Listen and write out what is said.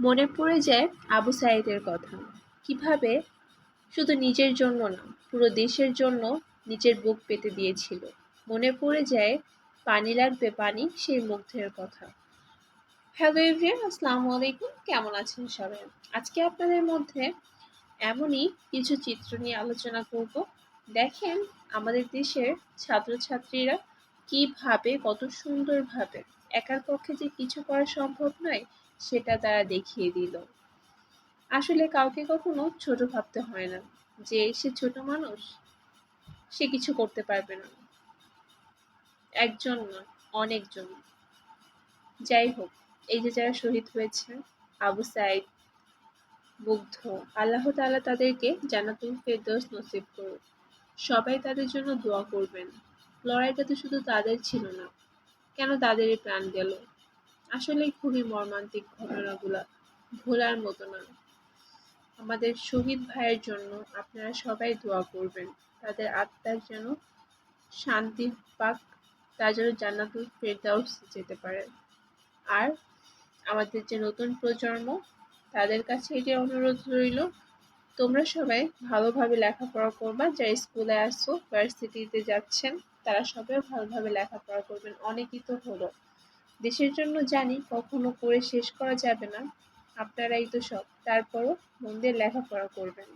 মনে পড়ে যায় আবু সাইদের কথা। কীভাবে? শুধু নিজের জন্য না, পুরো দেশের জন্য নিজের বুক পেতে দিয়েছিল। মনে পড়ে যায় পানি লাগবে পানি, সেই মুগ্ধের কথা। হ্যালো এভরিয়ান আসসালামু আলাইকুম। কেমন আছেন সবাই? আজকে আপনাদের মধ্যে এমনই কিছু চিত্র নিয়ে আলোচনা করব। দেখেন আমাদের দেশের ছাত্রছাত্রীরা কীভাবে, কত সুন্দরভাবে একার পক্ষে যে কিছু করা সম্ভব নয় সেটা তারা দেখিয়ে দিল। আসলে কাউকে কখনো ছোট ভাবতে হয় না যে সে ছোট মানুষ, সে কিছু করতে পারবে না। একজন নয়, অনেকজন। যাই হোক, এই যে যারা শহীদ হয়েছে, আবু সাইদ মুগ্ধ আল্লাহ তাআলা তাদেরকে জান্নাতুল ফেরদৌস নসিব করুন সবাই তাদের জন্য দোয়া করবেন। লড়াইটা তো শুধু তাদের ছিল না, কেন তাদেরই প্রাণ গেল? আসলে খুবই মর্মান্তিক ঘটনাগুলা ভোলার মতো না। আমাদের শহীদ ভাইয়ের জন্য আপনারা সবাই দোয়া করবেন। তাদের আত্মার যেন শান্তি পাক, তার যেন জান্নাতুল ফেরদাউস যেতে পারে। আর আমাদের যে নতুন প্রজন্ম, তাদের কাছে এটি অনুরোধ রইল, তোমরা সবাই ভালোভাবে লেখাপড়া করবা। যারা স্কুলে আসছো ভার্সিটিতে যাচ্ছেন, তারা সবাই ভালোভাবে লেখাপড়া করবেন। অনেকই তো হলো। দেশের জন্য জানি কখনো করে শেষ করা যাবে না। আপনারাই তো সব। তারপরও মন দিয়ে লেখাপড়া করবেন।